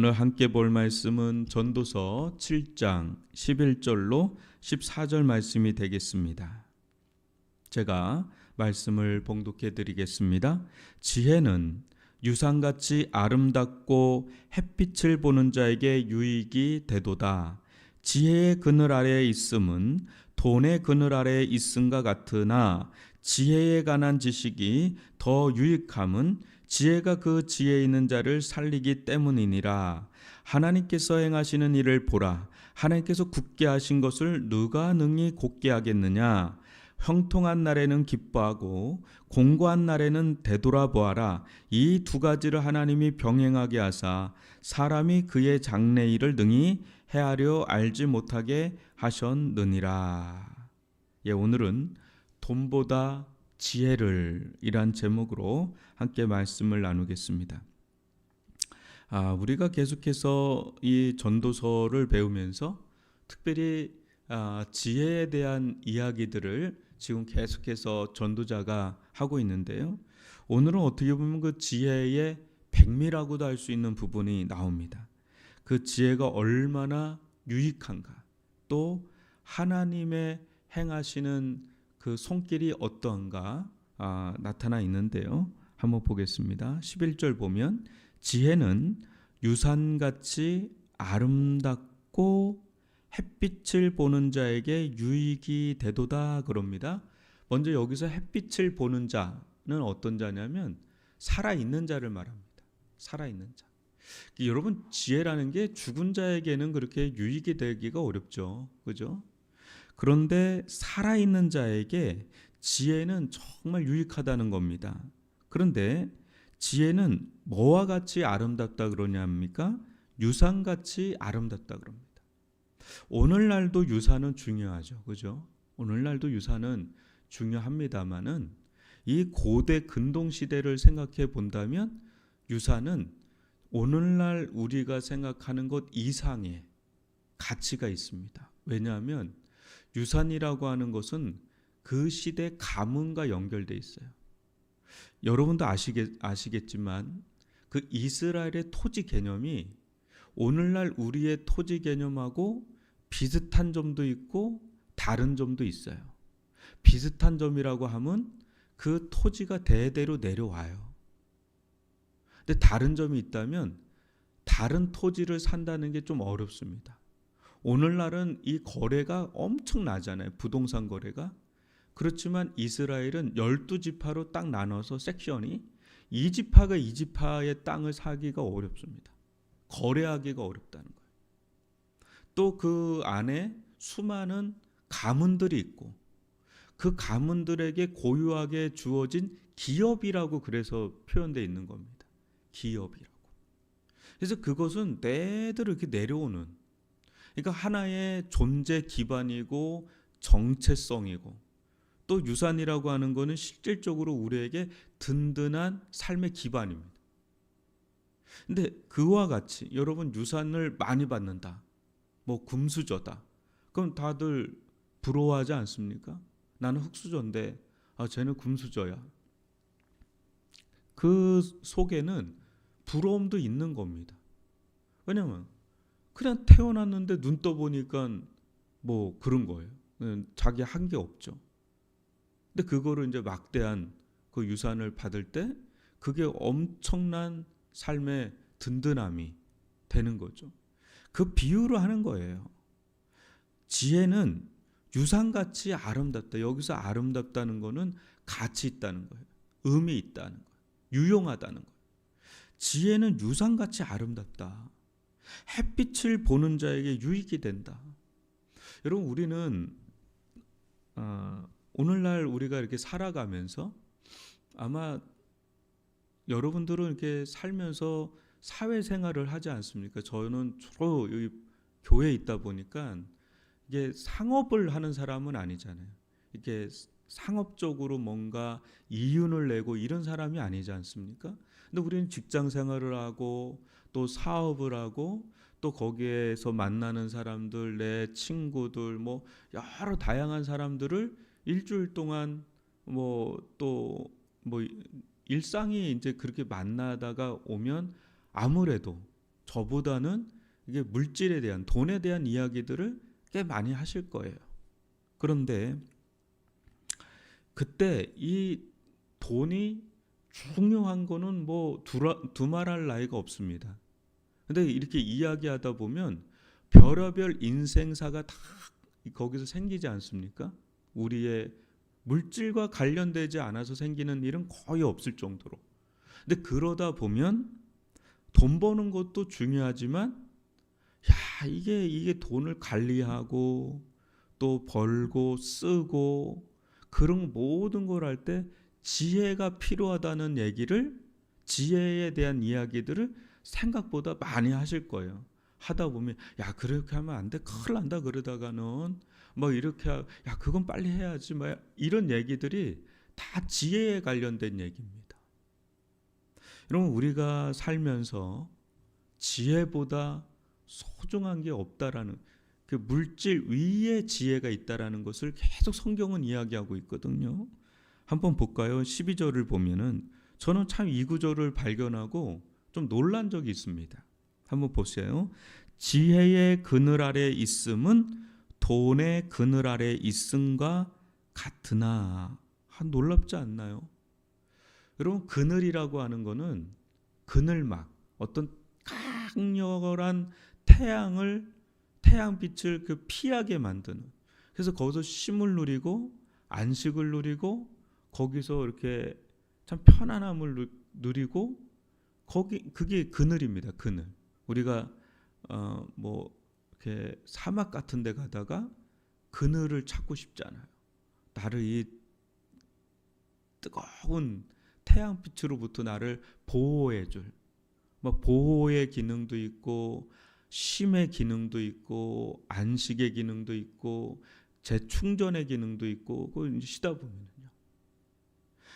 오늘 함께 볼 말씀은 전도서 7장 11절로 14절 말씀이 되겠습니다. 제가 말씀을 봉독해 드리겠습니다. 지혜는 유상같이 아름답고 햇빛을 보는 자에게 유익이 되도다. 지혜의 그늘 아래에 있음은 돈의 그늘 아래에 있음과 같으나 지혜에 관한 지식이 더 유익함은 지혜가 그 지혜 있는 자를 살리기 때문이니라. 하나님께서 행하시는 일을 보라. 하나님께서 굳게 하신 것을 누가 능히 곧게 하겠느냐? 형통한 날에는 기뻐하고 공고한 날에는 되돌아보아라. 이 두 가지를 하나님이 병행하게 하사 사람이 그의 장래 일을 능히 헤아려 알지 못하게 하셨느니라. 예, 오늘은 돈보다 지혜를 이란 제목으로 함께 말씀을 나누겠습니다. 아, 우리가 계속해서 이 전도서를 배우면서 특별히 아, 지혜에 대한 이야기들을 지금 계속해서 전도자가 하고 있는데요. 오늘은 어떻게 보면 그 지혜의 백미라고도 할 수 있는 부분이 나옵니다. 그 지혜가 얼마나 유익한가, 또 하나님의 행하시는 그 손길이 어떠한가 아, 나타나 있는데요. 한번 보겠습니다. 11절 보면 지혜는 유산같이 아름답고 햇빛을 보는 자에게 유익이 되도다 그럽니다. 먼저 여기서 햇빛을 보는 자는 어떤 자냐면 살아 있는 자를 말합니다. 살아 있는 자. 여러분 지혜라는 게 죽은 자에게는 그렇게 유익이 되기가 어렵죠. 그죠? 그런데 살아 있는 자에게 지혜는 정말 유익하다는 겁니다. 그런데 지혜는 뭐와 같이 아름답다 그러냐입니까? 유산같이 아름답다 그럽니다. 오늘날도 유산은 중요하죠. 그죠? 오늘날도 유산은 중요합니다만은 이 고대 근동 시대를 생각해 본다면 유산은 오늘날 우리가 생각하는 것 이상의 가치가 있습니다. 왜냐하면 유산이라고 하는 것은 그 시대 가문과 연결돼 있어요. 여러분도 아시겠, 아시겠지만 그 이스라엘의 토지 개념이 오늘날 우리의 토지 개념하고 비슷한 점도 있고 다른 점도 있어요. 비슷한 점이라고 하면 그 토지가 대대로 내려와요. 근데 다른 점이 있다면 다른 토지를 산다는 게 좀 어렵습니다. 오늘날은 이 거래가 엄청나잖아요. 부동산 거래가. 그렇지만 이스라엘은 12지파로 딱 나눠서 섹션이 이 지파가 이 지파의 땅을 사기가 어렵습니다. 거래하기가 어렵다는 거예요. 또 그 안에 수많은 가문들이 있고 그 가문들에게 고유하게 주어진 기업이라고 그래서 표현되어 있는 겁니다. 기업이라고. 그래서 그것은 대대로 이렇게 내려오는 그러니까 하나의 존재 기반이고 정체성이고 또 유산이라고 하는 것은 실질적으로 우리에게 든든한 삶의 기반입니다. 근데 그와 같이 여러분 유산을 많이 받는다. 뭐 금수저다. 그럼 다들 부러워하지 않습니까? 나는 흙수저인데 아 쟤는 금수저야. 그 속에는 부러움도 있는 겁니다. 왜냐면 그냥 태어났는데 눈 떠보니까 뭐 그런 거예요. 자기 한 게 없죠. 근데 그거를 이제 막대한 그 유산을 받을 때 그게 엄청난 삶의 든든함이 되는 거죠. 그 비유로 하는 거예요. 지혜는 유산같이 아름답다. 여기서 아름답다는 거는 가치 있다는 거예요. 의미 있다는 거예요. 유용하다는 거예요. 지혜는 유산같이 아름답다. 햇빛을 보는 자에게 유익이 된다. 여러분 우리는 어, 오늘날 우리가 이렇게 살아가면서 아마 여러분들은 이렇게 살면서 사회생활을 하지 않습니까? 저는 주로 여기 교회에 있다 보니까 이게 상업을 하는 사람은 아니잖아요. 이렇게 상업적으로 뭔가 이윤을 내고 이런 사람이 아니지 않습니까? 근데 우리는 직장 생활을 하고 또 사업을 하고 또 거기에서 만나는 사람들, 내 친구들, 뭐 여러 다양한 사람들을 일주일 동안 뭐 또뭐 일상이 이제 그렇게 만나다가 오면 아무래도 저보다는 이게 물질에 대한 돈에 대한 이야기들을 꽤 많이 하실 거예요. 그런데 그때 이 돈이 중요한 거는 뭐 두라, 두말할 나위가 없습니다. 근데 이렇게 이야기하다 보면 별의별 인생사가 다 거기서 생기지 않습니까? 우리의 물질과 관련되지 않아서 생기는 일은 거의 없을 정도로. 근데 그러다 보면 돈 버는 것도 중요하지만 야, 이게 이게 돈을 관리하고 또 벌고 쓰고 그런 모든 걸 할 때 지혜가 필요하다는 얘기를 지혜에 대한 이야기들을 생각보다 많이 하실 거예요. 하다 보면 야 그렇게 하면 안 돼 큰일 난다 그러다가는 뭐 이렇게 하, 야 그건 빨리 해야지 뭐 이런 얘기들이 다 지혜에 관련된 얘기입니다. 여러분 우리가 살면서 지혜보다 소중한 게 없다라는 그 물질 위에 지혜가 있다라는 것을 계속 성경은 이야기하고 있거든요. 한번 볼까요? 12절을 보면은 저는 참 이 구절을 발견하고 좀 놀란 적이 있습니다. 한번 보세요. 지혜의 그늘 아래 있음은 돈의 그늘 아래 있음과 같으나 한 놀랍지 않나요? 여러분 그늘이라고 하는 거는 그늘막 어떤 강렬한 태양을 태양빛을 그 피하게 만드는 그래서 거기서 쉼을 누리고 안식을 누리고 거기서 이렇게 참 편안함을 누- 누리고 거기 그게 그늘입니다. 그늘. 우리가 어 뭐 이렇게 사막 같은 데 가다가 그늘을 찾고 싶잖아요. 나를 이 뜨거운 태양빛으로부터 나를 보호해 줄. 뭐 보호의 기능도 있고 쉼의 기능도 있고 안식의 기능도 있고 재충전의 기능도 있고 그걸 이제 쉬다 보면요.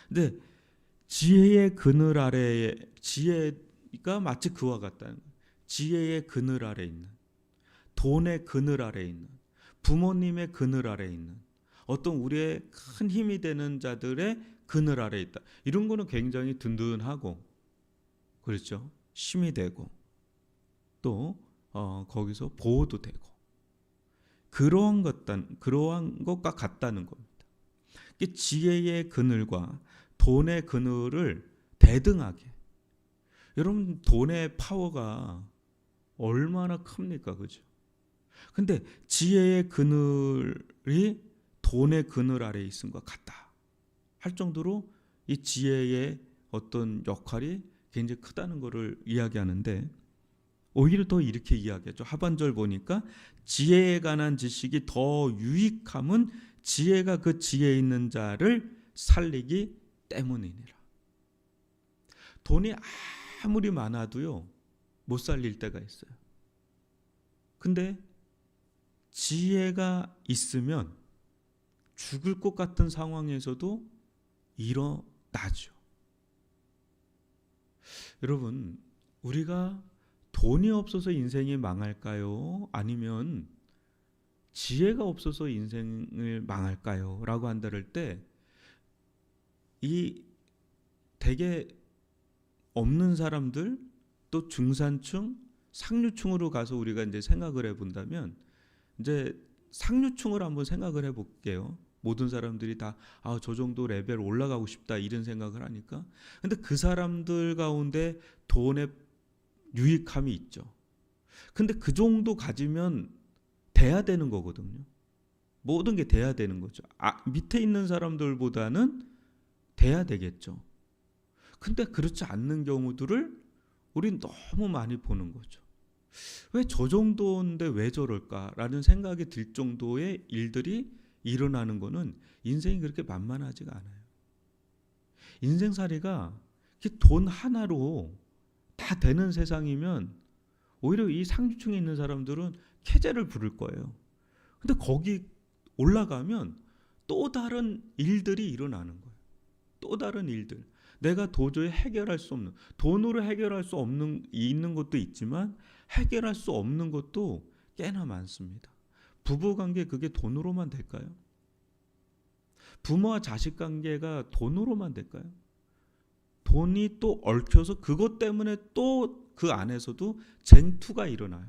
근데 지혜의 그늘 아래에 지혜가 마치 그와 같다는 거예요. 지혜의 그늘 아래 있는 돈의 그늘 아래 있는 부모님의 그늘 아래 있는 어떤 우리의 큰 힘이 되는 자들의 그늘 아래 있다. 이런 거는 굉장히 든든하고 그렇죠. 힘이 되고 또 어, 거기서 보호도 되고 그러한 것단 그러한 것과 같다는 겁니다. 지혜의 그늘과 돈의 그늘을 대등하게 여러분 돈의 파워가 얼마나 큽니까 그죠? 근데 지혜의 그늘이 돈의 그늘 아래 것 같다 할 정도로 이 지혜의 어떤 역할이 굉장히 크다는 것을 이야기하는데 오히려 더 이렇게 이야기하죠. 하반절 보니까 지혜에 관한 지식이 더 유익함은 지혜가 그 지혜 있는 자를 살리기 때문이니라. 돈이 아무리 많아도요 못 살릴 때가 있어요. 근데 지혜가 있으면 죽을 것 같은 상황에서도 일어나죠. 여러분, 우리가 돈이 없어서 인생이 망할까요? 아니면 지혜가 없어서 인생을 망할까요? 라고 한다를 때, 이 대개 없는 사람들, 또 중산층, 상류층으로 가서 우리가 이제 생각을 해 본다면, 이제 상류층을 한번 생각을 해 볼게요. 모든 사람들이 다 아 저 정도 레벨 올라가고 싶다 이런 생각을 하니까 근데 그 사람들 가운데 돈의 유익함이 있죠. 근데 그 정도 가지면 돼야 되는 거거든요. 모든 게 돼야 되는 거죠. 아, 밑에 있는 사람들보다는 돼야 되겠죠. 근데 그렇지 않는 경우들을 우린 너무 많이 보는 거죠. 왜 저 정도인데 왜 저럴까라는 생각이 들 정도의 일들이 일어나는 거는 인생이 그렇게 만만하지가 않아요. 인생살이가 돈 하나로 다 되는 세상이면 오히려 이 상류층에 있는 사람들은 캐제를 부를 거예요. 근데 거기 올라가면 또 다른 일들이 일어나는 거예요. 또 다른 일들. 내가 도저히 해결할 수 없는 돈으로 해결할 수 없는 있는 것도 있지만 해결할 수 없는 것도 꽤나 많습니다. 부부 관계 그게 돈으로만 될까요? 부모와 자식 관계가 돈으로만 될까요? 돈이 또 얽혀서 그것 때문에 또 그 안에서도 쟁투가 일어나요.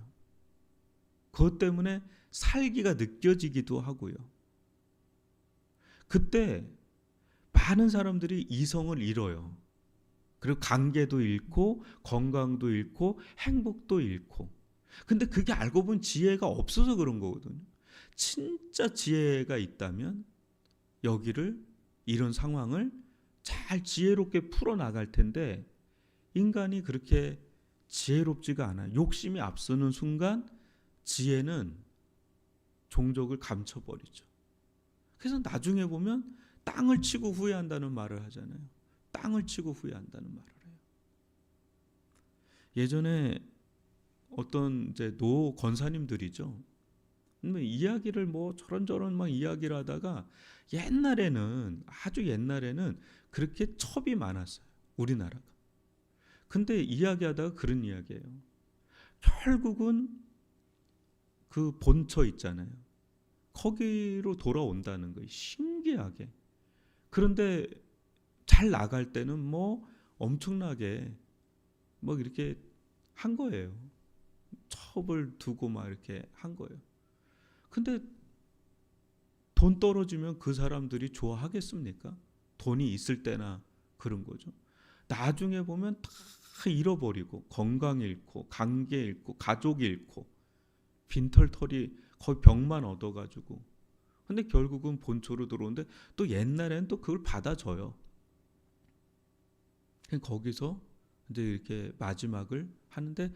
그것 때문에 살기가 느껴지기도 하고요. 그때 많은 사람들이 이성을 잃어요. 그리고 관계도 잃고 건강도 잃고 행복도 잃고. 근데 그게 알고 보면 지혜가 없어서 그런 거거든요. 진짜 지혜가 있다면 여기를 이런 상황을 잘 지혜롭게 풀어 나갈 텐데 인간이 그렇게 지혜롭지가 않아요. 욕심이 앞서는 순간 지혜는 종족을 감춰버리죠. 그래서 나중에 보면 땅을 치고 후회한다는 말을 하잖아요. 땅을 치고 후회한다는 말을 해요. 예전에 어떤 이제 노 권사님들이죠. 뭐 이야기를 뭐 저런저런 막 이야기를 하다가 옛날에는 아주 옛날에는 그렇게 첩이 많았어요. 우리나라가. 근데 이야기하다가 그런 이야기예요. 결국은 그 본처 있잖아요. 거기로 돌아온다는 거예요. 신기하게. 그런데 잘 나갈 때는 뭐 엄청나게 뭐 이렇게 한 거예요. 첩을 두고 막 이렇게 한 거예요. 근데 돈 떨어지면 그 사람들이 좋아하겠습니까? 돈이 있을 때나 그런 거죠. 나중에 보면 다 잃어버리고 건강 잃고 관계 잃고 가족 잃고 빈털털이 거의 병만 얻어가지고 근데 결국은 본초로 들어오는데 또 옛날에는 또 그걸 받아줘요. 거기서 이제 이렇게 마지막을 하는데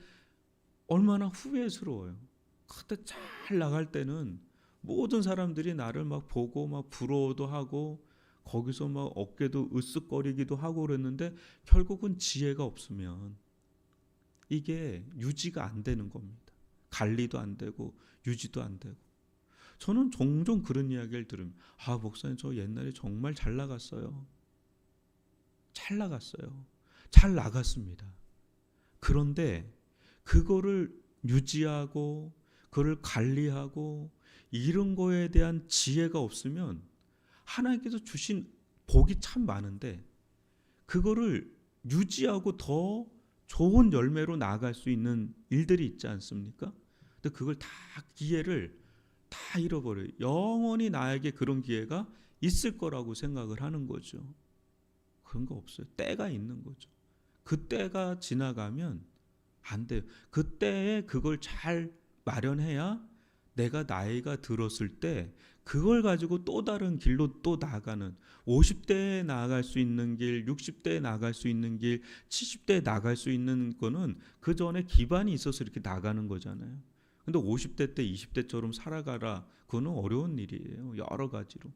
얼마나 후회스러워요. 그때 잘 나갈 때는 모든 사람들이 나를 막 보고 막 부러워도 하고 거기서 막 어깨도 으쓱거리기도 하고 그랬는데 결국은 지혜가 없으면 이게 유지가 안 되는 겁니다. 관리도 안 되고 유지도 안 되고. 저는 종종 그런 이야기를 들으면 아 목사님 저 옛날에 정말 잘 나갔어요. 잘 나갔어요. 잘 나갔습니다. 그런데 그거를 유지하고 그걸 관리하고 이런 거에 대한 지혜가 없으면 하나님께서 주신 복이 참 많은데 그거를 유지하고 더 좋은 열매로 나아갈 수 있는 일들이 있지 않습니까? 근데 그걸 다 기회를 다 잃어버려요. 영원히 나에게 그런 기회가 있을 거라고 생각을 하는 거죠. 그런 거 없어요. 때가 있는 거죠. 그 때가 지나가면 안 돼요. 그 때에 그걸 잘 마련해야 내가 나이가 들었을 때 그걸 가지고 또 다른 길로 또 나가는 50대에 나아갈 수 있는 길, 60대에 나갈 수 있는 길, 70대에 나갈 수 있는 거는 그 전에 기반이 있어서 이렇게 나가는 거잖아요. 근데 50대 때 20대처럼 살아가라. 그거는 어려운 일이에요. 여러 가지로.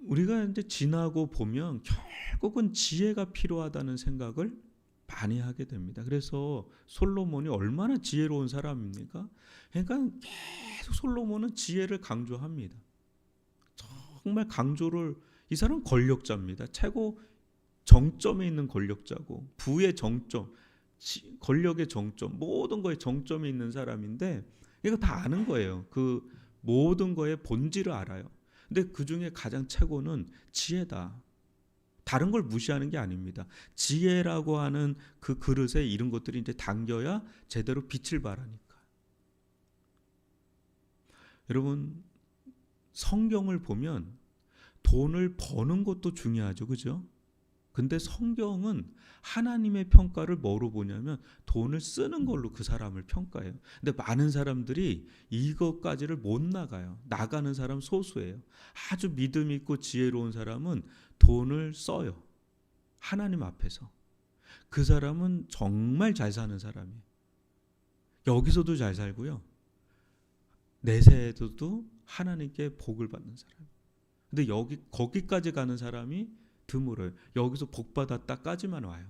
우리가 이제 지나고 보면 결국은 지혜가 필요하다는 생각을 많이 하게 됩니다. 그래서 솔로몬이 얼마나 지혜로운 사람입니까? 그러니까 계속 솔로몬은 지혜를 강조합니다. 정말 강조를 이 사람 권력자입니다. 최고 정점에 있는 권력자고 부의 정점, 지, 권력의 정점, 모든 거에 정점에 있는 사람인데 이거 다 아는 거예요. 그 모든 거의 본질을 알아요. 근데 그 중에 가장 최고는 지혜다. 다른 걸 무시하는 게 아닙니다. 지혜라고 하는 그 그릇에 이런 것들이 이제 담겨야 제대로 빛을 발하니까. 여러분 성경을 보면 돈을 버는 것도 중요하죠. 그죠? 근데 성경은 하나님의 평가를 뭐로 보냐면 돈을 쓰는 걸로 그 사람을 평가해요. 근데 많은 사람들이 이것까지를 못 나가요. 나가는 사람 소수예요. 아주 믿음 있고 지혜로운 사람은 돈을 써요. 하나님 앞에서. 그 사람은 정말 잘 사는 사람이에요. 여기서도 잘 살고요. 내세에서도 하나님께 복을 받는 사람. 근데 여기 거기까지 가는 사람이 드물어요. 여기서 복 받았다까지만 와요.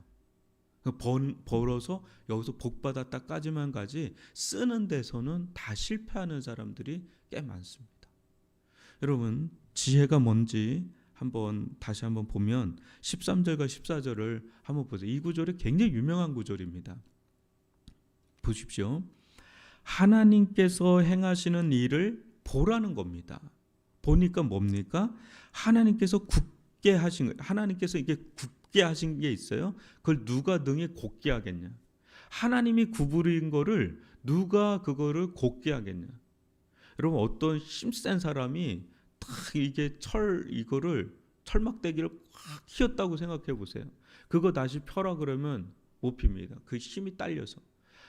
번, 벌어서 여기서 복 받았다까지만 가지 쓰는 데서는 다 실패하는 사람들이 꽤 많습니다. 여러분 지혜가 뭔지 한번 다시 한번 보면 13절과 14절을 한번 보세요. 이 구절이 굉장히 유명한 구절입니다. 보십시오. 하나님께서 행하시는 일을 보라는 겁니다. 보니까 뭡니까? 하나님께서 굳게 하신. 하나님께서 이게 굳게 하신 게 있어요. 그걸 누가 등에 곱게 하겠냐? 하나님이 구부린 거를 누가 그거를 곱게 하겠냐? 여러분 어떤 힘센 사람이 딱 이게 철 이거를 철막대기를 확 휘었다고 생각해 보세요. 그거 다시 펴라 그러면 못 핍니다. 그 힘이 딸려서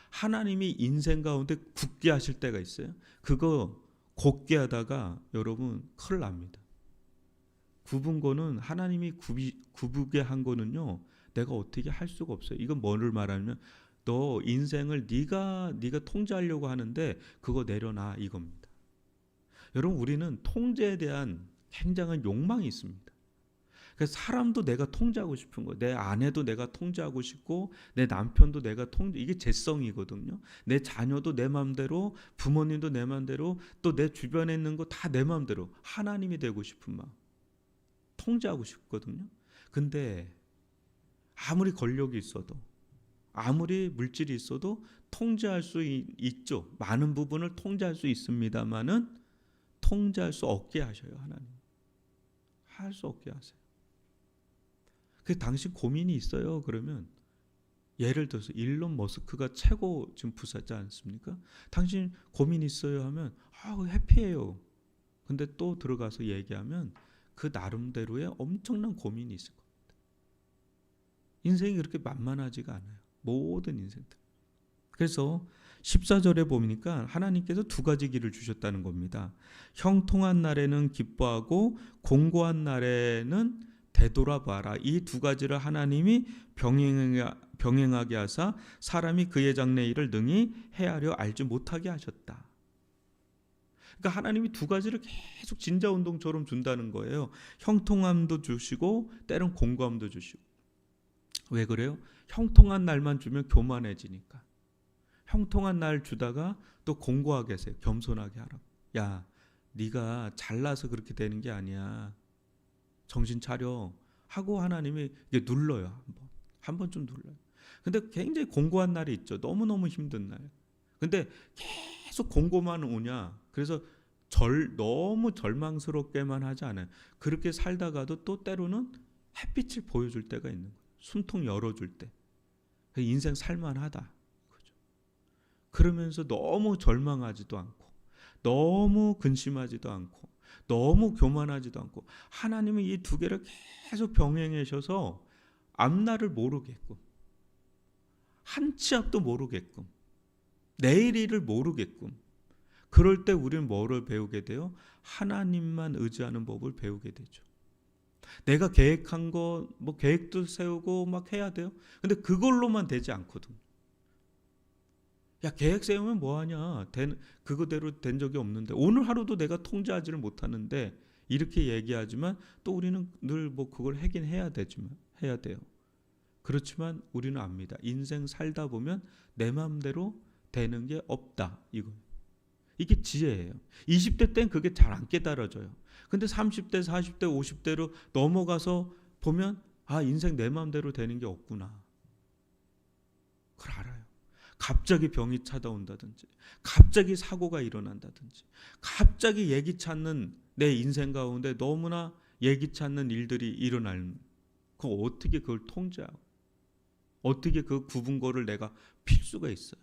하나님이 인생 가운데 굳게 하실 때가 있어요. 그거 곱게 하다가 여러분 큰일 납니다. 굽은 거는 하나님이 굽이, 굽게 한 거는요. 내가 어떻게 할 수가 없어요. 이건 뭐를 말하면 너 인생을 네가 네가 통제하려고 하는데 그거 내려놔 이겁니다. 여러분 우리는 통제에 대한 굉장한 욕망이 있습니다. 그래서 사람도 내가 통제하고 싶은 거, 내 아내도 내가 통제하고 싶고, 내 남편도 내가 통제, 이게 제성이거든요. 내 자녀도 내 마음대로, 부모님도 내 마음대로, 또 내 주변에 있는 거 다 내 마음대로 하나님이 되고 싶은 마음, 통제하고 싶거든요. 근데 아무리 권력이 있어도, 아무리 물질이 있어도 통제할 수 있, 있죠. 많은 부분을 통제할 수 있습니다만은 통제할 수 없게 하셔요 하나님. 할 수 없게 하세요. 그 당신 고민이 있어요. 그러면 예를 들어서 일론 머스크가 최고 지금 부사지 않습니까? 당신 고민 있어요 하면 아 해피해요. 근데 또 들어가서 얘기하면 그 나름대로의 엄청난 고민이 있을 겁니다. 인생이 그렇게 만만하지가 않아요. 모든 인생들. 그래서 14절에 보니까 하나님께서 두 가지 길을 주셨다는 겁니다. 형통한 날에는 기뻐하고 공고한 날에는 되돌아봐라. 이 두 가지를 하나님이 병행하게 하사 사람이 그의 장래 일을 능히 헤아려 알지 못하게 하셨다. 그러니까 하나님이 두 가지를 계속 진자 운동처럼 준다는 거예요. 형통함도 주시고 때론 공고함도 주시고. 왜 그래요? 형통한 날만 주면 교만해지니까. 형통한 날 주다가 또 공고하게 하세요. 겸손하게 하라고. 야, 네가 잘나서 그렇게 되는 게 아니야. 정신 차려 하고 하나님이 이게 눌러요 한번 한 번 좀 눌러요. 근데 굉장히 공고한 날이 있죠. 너무 너무 힘든 날. 근데 계속 공고만 오냐. 그래서 절 너무 절망스럽게만 하지 않아요. 그렇게 살다가도 또 때로는 햇빛을 보여줄 때가 있는 거예요. 숨통 열어줄 때. 인생 살만하다. 그러면서 너무 절망하지도 않고, 너무 근심하지도 않고, 너무 교만하지도 않고 하나님은 이 두 개를 계속 병행하셔서 앞날을 모르게끔 한치 앞도 모르게끔 내일 일을 모르게끔 그럴 때 우리는 뭐를 배우게 돼요? 하나님만 의지하는 법을 배우게 되죠. 내가 계획한 거 뭐 계획도 세우고 막 해야 돼요. 근데 그걸로만 되지 않거든. 야 계획 세우면 뭐하냐? 된, 그거대로 된 적이 없는데. 오늘 하루도 내가 통제하지를 못하는데 이렇게 얘기하지만 또 우리는 늘 뭐 그걸 하긴 해야 되지만 해야 돼요. 그렇지만 우리는 압니다. 인생 살다 보면 내 마음대로 되는 게 없다 이거. 이게 지혜예요. 20대 땐 그게 잘 안 깨달아져요. 근데 30대 40대 50대로 넘어가서 보면 아 인생 내 마음대로 되는 게 없구나. 그걸 알아요 갑자기 병이 찾아온다든지, 갑자기 사고가 일어난다든지, 갑자기 예기치 않는 내 인생 가운데 너무나 예기치 않는 일들이 일어나는, 그 어떻게 그걸 통제하고, 어떻게 그 구분거를 내가 필 수가 있어요.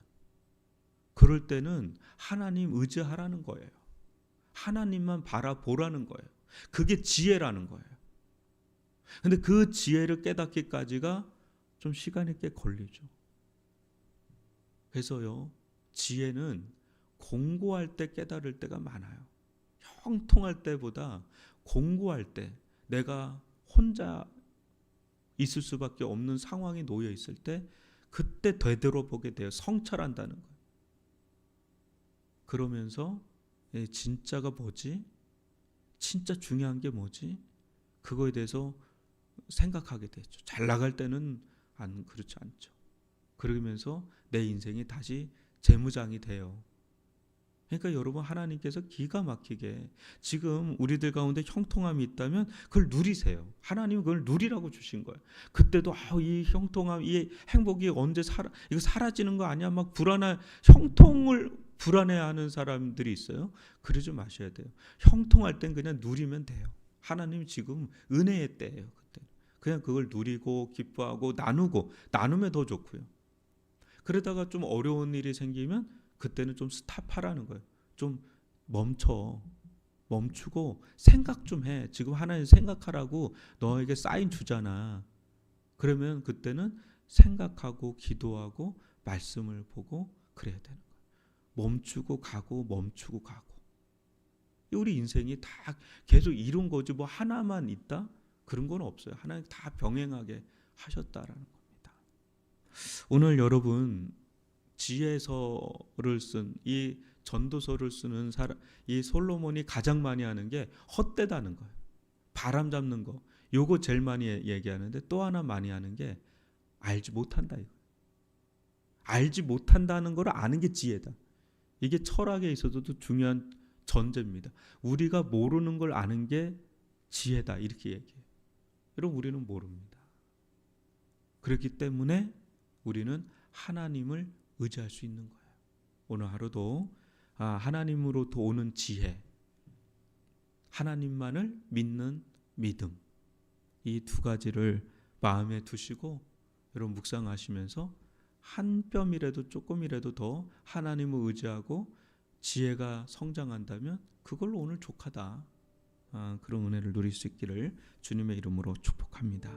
그럴 때는 하나님 의지하라는 거예요. 하나님만 바라보라는 거예요. 그게 지혜라는 거예요. 근데 그 지혜를 깨닫기까지가 좀 시간이 꽤 걸리죠. 그래서요, 지혜는 공고할 때 깨달을 때가 많아요. 형통할 때보다 공고할 때 내가 혼자 있을 수밖에 없는 상황에 놓여 있을 때 그때 되돌아보게 돼요. 성찰한다는 거예요. 그러면서 예, 진짜가 뭐지? 진짜 중요한 게 뭐지? 그거에 대해서 생각하게 되죠. 잘 나갈 때는 안 그렇지 않죠. 그러면서 내 인생이 다시 재무장이 돼요. 그러니까 여러분 하나님께서 기가 막히게 지금 우리들 가운데 형통함이 있다면 그걸 누리세요. 하나님은 그걸 누리라고 주신 거예요. 그때도 아, 이 형통함, 이 행복이 언제 사라 이거 사라지는 거 아니야? 막 불안한 형통을 불안해하는 사람들이 있어요. 그러지 마셔야 돼요. 형통할 땐 그냥 누리면 돼요. 하나님 지금 은혜의 때예요. 그때 그냥 그걸 누리고 기뻐하고 나누고 나누면 더 좋고요. 그러다가 좀 어려운 일이 생기면 그때는 좀 스탑하라는 거예요. 좀 멈춰. 멈추고 생각 좀 해. 지금 하나님 생각하라고 너에게 사인 주잖아. 그러면 그때는 생각하고 기도하고 말씀을 보고 그래야 되는 거예요. 멈추고 가고 멈추고 가고. 우리 인생이 다 계속 이룬 거지 뭐 하나만 있다? 그런 건 없어요. 하나님 다 병행하게 하셨다라는 겁니다. 오늘 여러분 지혜서를 쓴 이 전도서를 쓰는 사람 이 솔로몬이 가장 많이 하는 게 헛되다는 거예요. 바람 잡는 거. 요거 제일 많이 얘기하는데 또 하나 많이 하는 게 알지 못한다 이거. 알지 못한다는 걸 아는 게 지혜다. 이게 철학에 있어서도 중요한 전제입니다. 우리가 모르는 걸 아는 게 지혜다 이렇게 얘기해요. 여러분 우리는 모릅니다. 그렇기 때문에 우리는 하나님을 의지할 수 있는 거예요. 오늘 하루도 아, 하나님으로부터 오는 지혜, 하나님만을 믿는 믿음 이 두 가지를 마음에 두시고 여러분 묵상하시면서 한 뼘이라도 조금이라도 더 하나님을 의지하고 지혜가 성장한다면 그걸로 오늘 족하다. 아, 그런 은혜를 누릴 수 있기를 주님의 이름으로 축복합니다.